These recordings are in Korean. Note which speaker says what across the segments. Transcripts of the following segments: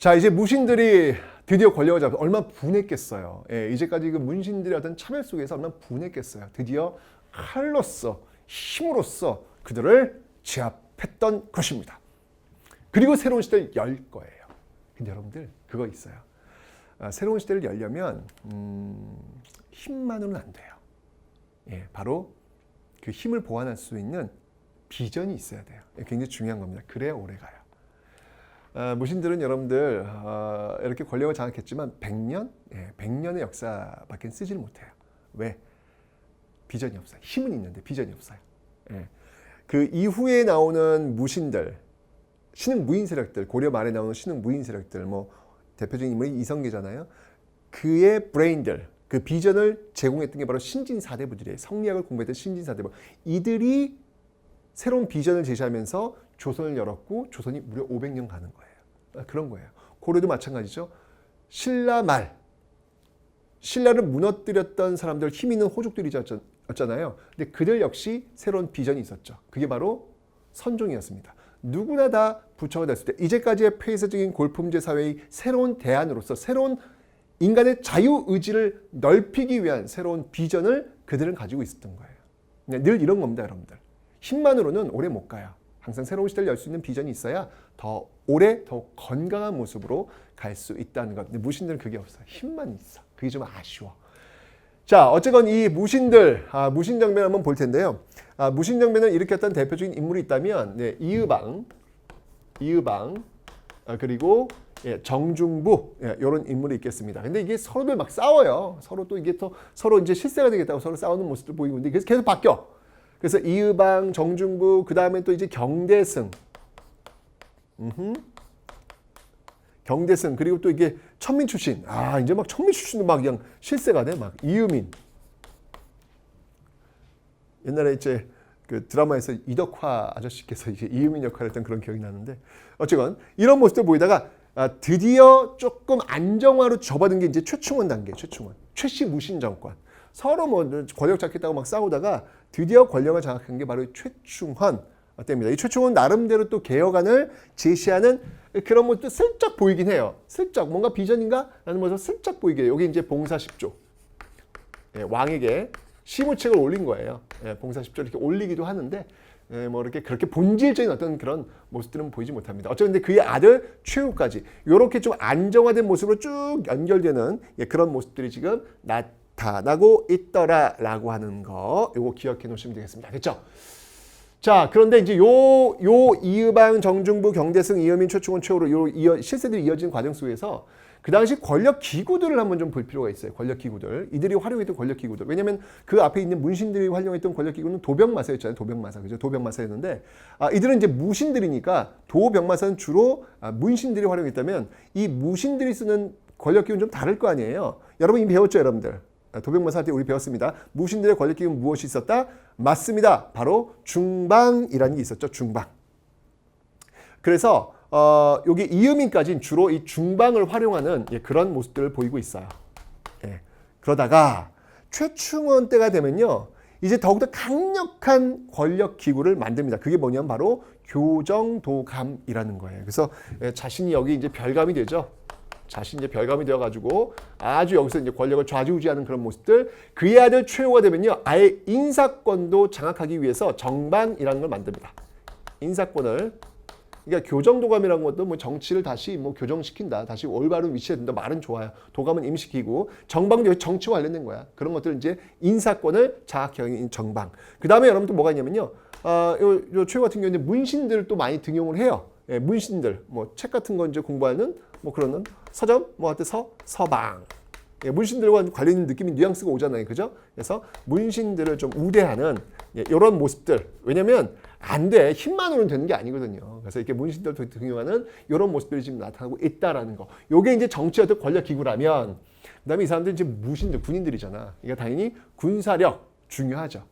Speaker 1: 자 이제 무신들이 드디어 권력을 잡아 얼마나 분했겠어요. 예, 이제까지 그 문신들의 어떤 차별 속에서 얼마나 분했겠어요. 드디어 칼로서 힘으로써 그들을 제압했던 것입니다. 그리고 새로운 시대를 열 거예요. 근데 여러분들 그거 있어요. 아, 새로운 시대를 열려면 음, 힘만으로는 안 돼요. 예, 바로 그 힘을 보완할 수 있는 비전이 있어야 돼요. 예, 굉장히 중요한 겁니다. 그래야 오래 가요. 아, 무신들은 여러분들 아, 이렇게 권력을 장악했지만 100년, 예, 100년의 역사밖에 쓰지를 못해요. 왜? 비전이 없어요. 힘은 있는데 비전이 없어요. 예. 그 이후에 나오는 무신들, 신흥 무인 세력들, 고려 말에 나오는 신흥 무인 세력들, 뭐 대표적인 인물이 이성계잖아요. 그의 브레인들, 그 비전을 제공했던 게 바로 신진 사대부들이에요. 성리학을 공부했던 신진 사대부. 이들이 새로운 비전을 제시하면서 조선을 열었고 조선이 무려 500년 가는 거예요. 아, 그런 거예요. 고려도 마찬가지죠. 신라 말 신라를 무너뜨렸던 사람들 힘 있는 호족들이었잖아요. 근데 그들 역시 새로운 비전이 있었죠. 그게 바로 선종이었습니다. 누구나 다 부처가 됐을 때 이제까지의 폐쇄적인 골품제 사회의 새로운 대안으로서 새로운 인간의 자유 의지를 넓히기 위한 새로운 비전을 그들은 가지고 있었던 거예요. 네, 늘 이런 겁니다, 여러분들. 힘만으로는 오래 못 가요. 항상 새로운 시대를 열 수 있는 비전이 있어야 더 오래, 더 건강한 모습으로 갈 수 있다는 것. 근데 무신들은 그게 없어요. 힘만 있어. 그게 좀 아쉬워. 자, 어쨌건 이 무신들, 아, 무신정변 한번 볼 텐데요. 아, 무신정변을 일으켰던 대표적인 인물이 있다면, 네, 이의방, 이의방, 아, 그리고 예, 정중부 예, 이런 인물이 있겠습니다. 근데 이게 서로들 막 싸워요. 서로 또 이게 또 서로 이제 실세가 되겠다고 서로 싸우는 모습도 보이고 있는데 그래서 계속 바뀌어. 그래서 이의방, 정중부, 그 다음에 또 이제 경대승, 음흠. 경대승 그리고 또 이게 천민 출신. 아 이제 막 천민 출신도 막 그냥 실세가 돼. 막 이유민. 옛날에 이제 그 드라마에서 이덕화 아저씨께서 이제 이유민 역할을 했던 그런 기억이 나는데 어쨌건 이런 모습들 보이다가 아, 드디어 조금 안정화로 접어든 게 이제 최충원 단계, 최충원, 최씨 무신 정권. 서로 뭐 권력 잡겠다고 막 싸우다가 드디어 권력을 장악한 게 바로 최충원 때입니다. 이 최충원 나름대로 또 개혁안을 제시하는 그런 모습도 슬쩍 보이긴 해요. 슬쩍 뭔가 비전인가? 라는 모습 슬쩍 보이게. 여기 이제 봉사 10조. 예, 왕에게 시무책을 올린 거예요. 예, 봉사 10조 이렇게 올리기도 하는데 예, 뭐 이렇게 그렇게 본질적인 어떤 그런 모습들은 보이지 못합니다. 어쨌든 그의 아들 최후까지 이렇게 좀 안정화된 모습으로 쭉 연결되는 예, 그런 모습들이 지금 나 타나고 있더라 라고 하는 거 이거 기억해 놓으시면 되겠습니다. 됐죠? 자, 그런데 이제 요, 요 이의방, 정중부, 경대승, 이여민, 최충원, 최후로 요 이어, 실세들이 이어진 과정 속에서 그 당시 권력 기구들을 한번 좀 볼 필요가 있어요. 권력 기구들. 이들이 활용했던 권력 기구들. 왜냐면 그 앞에 있는 문신들이 활용했던 권력 기구는 도병마사였잖아요. 도병마사. 그죠? 도병마사였는데 아, 이들은 이제 무신들이니까 도병마사는 주로 아, 문신들이 활용했다면 이 무신들이 쓰는 권력 기구는 좀 다를 거 아니에요. 여러분 이미 배웠죠, 여러분들. 아, 도병마사 할때 우리 배웠습니다. 무신들의 권력 기구는 무엇이 있었다? 맞습니다. 바로 중방이라는 게 있었죠. 중방. 그래서 어, 여기 이음인까지는 주로 이 중방을 활용하는 예, 그런 모습들을 보이고 있어요. 예. 그러다가 최충원 때가 되면요. 이제 더욱더 강력한 권력 기구를 만듭니다. 그게 뭐냐면 바로 교정도감이라는 거예요. 그래서 예, 자신이 여기 이제 별감이 되죠. 자신이 별감이 되어가지고 아주 여기서 이제 권력을 좌지우지하는 그런 모습들. 그의 아들 최후가 되면요. 아예 인사권도 장악하기 위해서 정방이라는 걸 만듭니다. 인사권을 그러니까 교정도감이라는 것도 뭐 정치를 다시 뭐 교정시킨다, 다시 올바른 위치에 둔다 말은 좋아요. 도감은 임시키고 정방도 정치와 관련된 거야. 그런 것들 이제 인사권을 장악하는 정방. 그 다음에 여러분들 뭐가 있냐면요. 어, 요, 요 최고 같은 경우는 문신들을 또 많이 등용을 해요. 예, 문신들, 뭐 책 같은 거 이제 공부하는 뭐 그러는 서점, 뭐 할때 서, 서방. 예, 문신들과 관련 있는 느낌이 뉘앙스가 오잖아요. 그죠? 그래서 문신들을 좀 우대하는 예, 이런 모습들. 왜냐면 안 돼. 힘만으로는 되는 게 아니거든요. 그래서 이렇게 문신들 등용하는 이런 모습들이 지금 나타나고 있다라는 거. 요게 이제 정치적 권력 기구라면 그다음에 이 사람들이 이제 무신들, 군인들이잖아. 그러니까 당연히 군사력 중요하죠.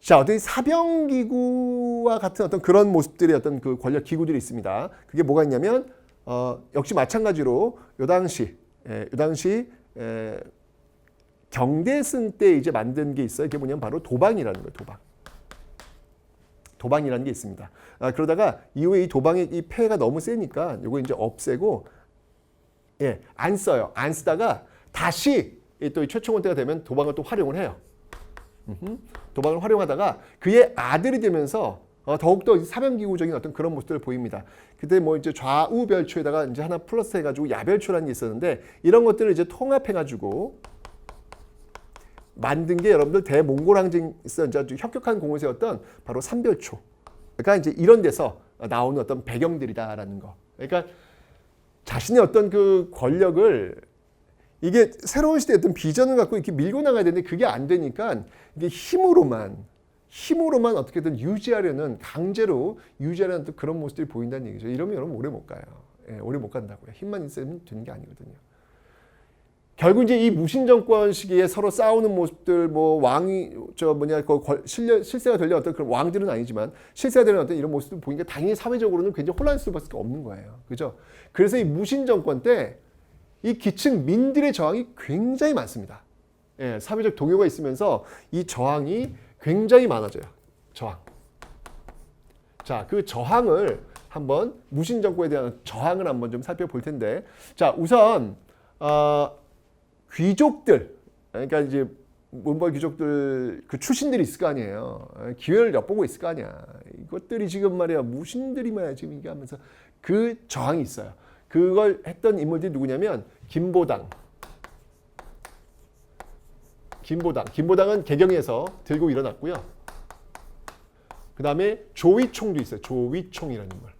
Speaker 1: 자, 어떤 사병 기구와 같은 어떤 그런 모습들의 어떤 그 권력 기구들이 있습니다. 그게 뭐가 있냐면 어, 역시 마찬가지로 요 당시 예, 요 당시 에, 경대승 때 이제 만든 게 있어요. 이게 뭐냐면 바로 도방이라는 거예요. 도방. 도방이라는 게 있습니다. 아, 그러다가 이후에 이 도방의 이 폐해가 너무 세니까 이거 이제 없애고 예, 안 써요. 안 쓰다가 다시 또 최충원 때가 되면 도방을 또 활용을 해요. 도방을 활용하다가 그의 아들이 되면서 어, 더욱더 사변기구적인 어떤 그런 모습들을 보입니다. 그때 뭐 이제 좌우 별초에다가 이제 하나 플러스 해가지고 야별초라는 게 있었는데 이런 것들을 이제 통합해가지고 만든 게 여러분들 대몽골 항쟁에서 이제 아주 혁혁한 공을 세웠던 바로 삼별초. 그러니까 이제 이런 데서 나오는 어떤 배경들이다라는 거. 그러니까 자신의 어떤 그 권력을 이게 새로운 시대의 어떤 비전을 갖고 이렇게 밀고 나가야 되는데 그게 안 되니까 이게 힘으로만 힘으로만 어떻게든 유지하려는 강제로 유지하려는 또 그런 모습들이 보인다는 얘기죠. 이러면 여러분 오래 못 가요. 예, 오래 못 간다고요. 힘만 있으면 되는 게 아니거든요. 결국 이제 이 무신 정권 시기에 서로 싸우는 모습들 뭐 왕이 저 뭐냐 그 권- 실려, 실세가 되려 어떤 그런 왕들은 아니지만 실세가 되는 어떤 이런 모습들 보니까 당연히 사회적으로는 굉장히 혼란할 수밖에 없는 거예요. 그죠? 그래서 이 무신 정권 때 이 기층 민들의 저항이 굉장히 많습니다. 예, 사회적 동요가 있으면서 이 저항이 굉장히 많아져요. 저항. 자, 그 저항을 한번 무신 정권에 대한 저항을 한번 좀 살펴볼 텐데, 자, 우선 어, 귀족들, 그러니까 이제 문벌 귀족들 그 출신들이 있을 거 아니에요. 기회를 엿보고 있을 거 아니야. 이것들이 지금 말이야 무신들이 말이야 지금 이게 하면서 그 저항이 있어요. 그걸 했던 인물들이 누구냐면 김보당. 김보당. 김보당은 개경에서 들고 일어났고요. 그 다음에 조위총도 있어요. 조위총이라는 인물.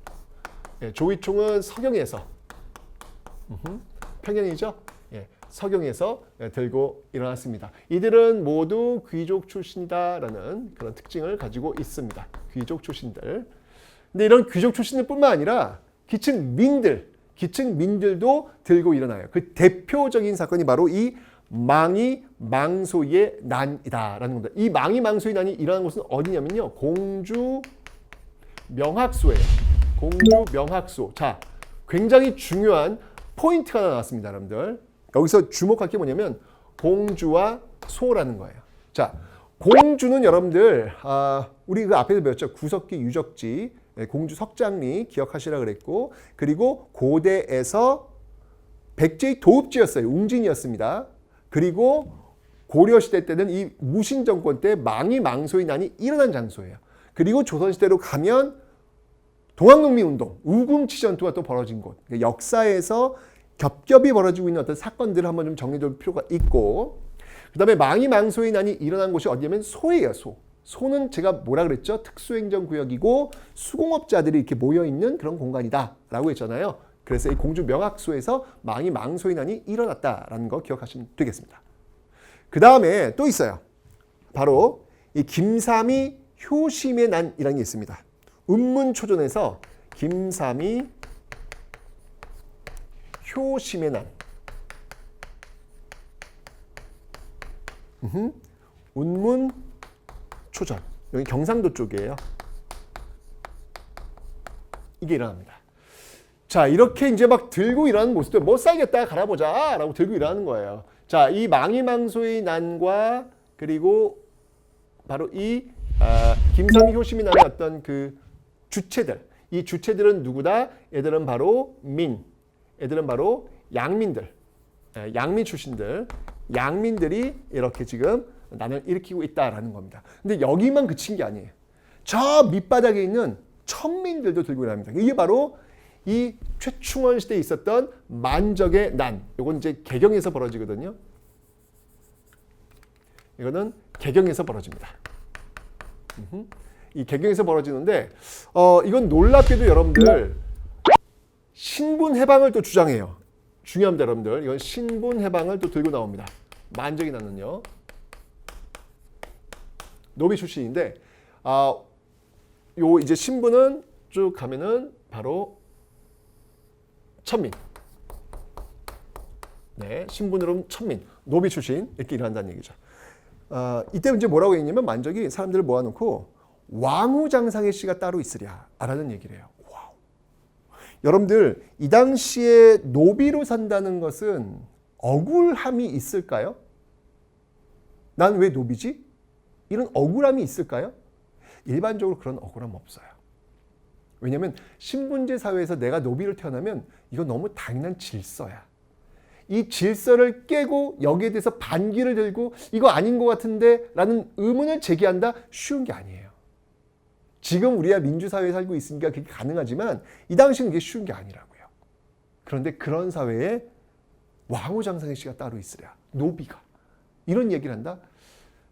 Speaker 1: 예, 조위총은 서경에서 음흠, 평양이죠. 예, 서경에서 예, 들고 일어났습니다. 이들은 모두 귀족 출신이다라는 그런 특징을 가지고 있습니다. 귀족 출신들. 근데 이런 귀족 출신들뿐만 아니라 기층 민들, 기층 민들도 들고 일어나요. 그 대표적인 사건이 바로 이 망이 망소의 난이다라는 겁니다. 이 망이 망소의 난이 일어난 곳은 어디냐면요. 공주 명학소예요. 공주 명학소. 자, 굉장히 중요한 포인트가 하나 나왔습니다, 여러분들. 여기서 주목할 게 뭐냐면 공주와 소라는 거예요. 자, 공주는 여러분들 아, 우리 그 앞에서 배웠죠. 구석기 유적지 예, 공주 석장리 기억하시라 그랬고 그리고 고대에서 백제의 도읍지였어요. 웅진이었습니다. 그리고 고려 시대 때는 이 무신 정권 때 망이 망소의 난이 일어난 장소예요. 그리고 조선 시대로 가면 동학농민 운동, 우금치 전투가 또 벌어진 곳. 그러니까 역사에서 겹겹이 벌어지고 있는 어떤 사건들을 한번 좀 정리해둘 필요가 있고, 그 다음에 망이 망소의 난이 일어난 곳이 어디냐면 소예요, 소. 소는 제가 뭐라 그랬죠? 특수행정구역이고 수공업자들이 이렇게 모여있는 그런 공간이다 라고 했잖아요. 그래서 이 공주 명학소에서 망이 망소의 난이 일어났다라는 거 기억하시면 되겠습니다. 그 다음에 또 있어요. 바로 이 김삼이 효심의 난이라는 게 있습니다. 운문초전에서 김삼이 효심의 난. 음흠. 운문 초전. 여기 경상도 쪽이에요. 이게 일어납니다. 자, 이렇게 이제 막 들고 일하는 모습들, 못 살겠다, 갈아보자, 라고 들고 일하는 거예요. 자, 이 망이망소의 난과 그리고 바로 이 아, 김삼이 효심이 나는 어떤 그 주체들, 이 주체들은 누구다? 애들은 바로 민, 애들은 바로 양민들, 예, 양민 출신들, 양민들이 이렇게 지금 난을 일으키고 있다라는 겁니다. 근데 여기만 그친 게 아니에요. 저 밑바닥에 있는 천민들도 들고 일합니다. 이게 바로 이 최충원 시대에 있었던 만적의 난. 이건 이제 개경에서 벌어지거든요. 이거는 개경에서 벌어집니다. 이 개경에서 벌어지는데 어 이건 놀랍게도 여러분들 신분 해방을 또 주장해요. 중요합니다, 여러분들. 이건 신분 해방을 또 들고 나옵니다. 만적이 나는요. 노비 출신인데 아, 요 이제 신분은 쭉 가면은 바로 천민. 네, 신분으로는 천민, 노비 출신 이렇게 일한다는 얘기죠. 아, 이때 이제 뭐라고 했냐면 만적이 사람들을 모아놓고 왕후장상의 씨가 따로 있으랴라는 얘기를 해요. 와우. 여러분들 이 당시에 노비로 산다는 것은 억울함이 있을까요? 난 왜 노비지? 이런 억울함이 있을까요? 일반적으로 그런 억울함 없어요. 왜냐하면 신분제 사회에서 내가 노비로 태어나면 이건 너무 당연한 질서야. 이 질서를 깨고 여기에 대해서 반기를 들고 이거 아닌 것 같은데 라는 의문을 제기한다 쉬운 게 아니에요. 지금 우리가 민주사회에 살고 있으니까 그게 가능하지만 이 당시는 그게 쉬운 게 아니라고요. 그런데 그런 사회에 왕후장상의 씨가 따로 있으랴. 노비가. 이런 얘기를 한다.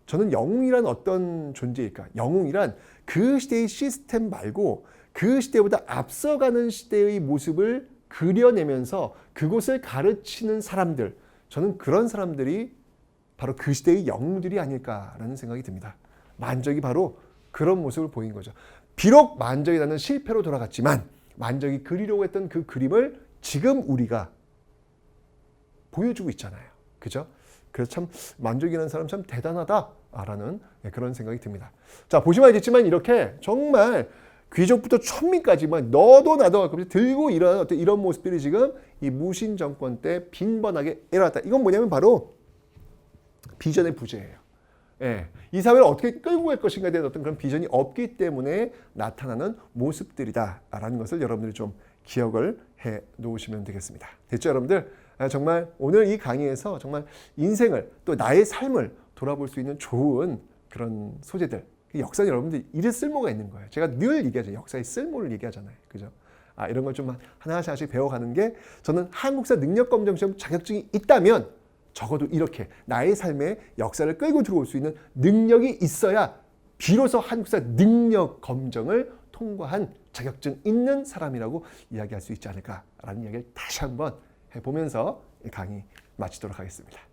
Speaker 1: 저는 영웅이란 어떤 존재일까? 영웅이란 그 시대의 시스템 말고 그 시대보다 앞서가는 시대의 모습을 그려내면서 그곳을 가르치는 사람들. 저는 그런 사람들이 바로 그 시대의 영웅들이 아닐까라는 생각이 듭니다. 만적이 바로 그런 모습을 보인 거죠. 비록 만적이 나는 실패로 돌아갔지만 만적이 그리려고 했던 그 그림을 지금 우리가 보여주고 있잖아요. 그죠? 그래서 참 만족이라는 사람 참 대단하다라는 예, 그런 생각이 듭니다. 자 보시면 알겠지만 이렇게 정말 귀족부터 천민까지만 너도 나도 할것 없이 들고 일어나는 어떤 이런 모습들이 지금 이 무신 정권 때 빈번하게 일어났다. 이건 뭐냐면 바로 비전의 부재예요. 예, 이 사회를 어떻게 끌고 갈 것인가에 대한 어떤 그런 비전이 없기 때문에 나타나는 모습들이다라는 것을 여러분들이 좀 기억을 해 놓으시면 되겠습니다. 됐죠, 여러분들? 아, 정말 오늘 이 강의에서 정말 인생을 또 나의 삶을 돌아볼 수 있는 좋은 그런 소재들. 역사는 여러분들 이래 쓸모가 있는 거예요. 제가 늘 얘기하죠. 역사의 쓸모를 얘기하잖아요. 그죠? 아, 이런 걸좀 하나씩 배워가는 게 저는 한국사 능력검정 시험 자격증이 있다면 적어도 이렇게 나의 삶에 역사를 끌고 들어올 수 있는 능력이 있어야 비로소 한국사 능력 검정을 통과한 자격증 있는 사람이라고 이야기할 수 있지 않을까라는 이야기를 다시 한번 해보면서 이 강의 마치도록 하겠습니다.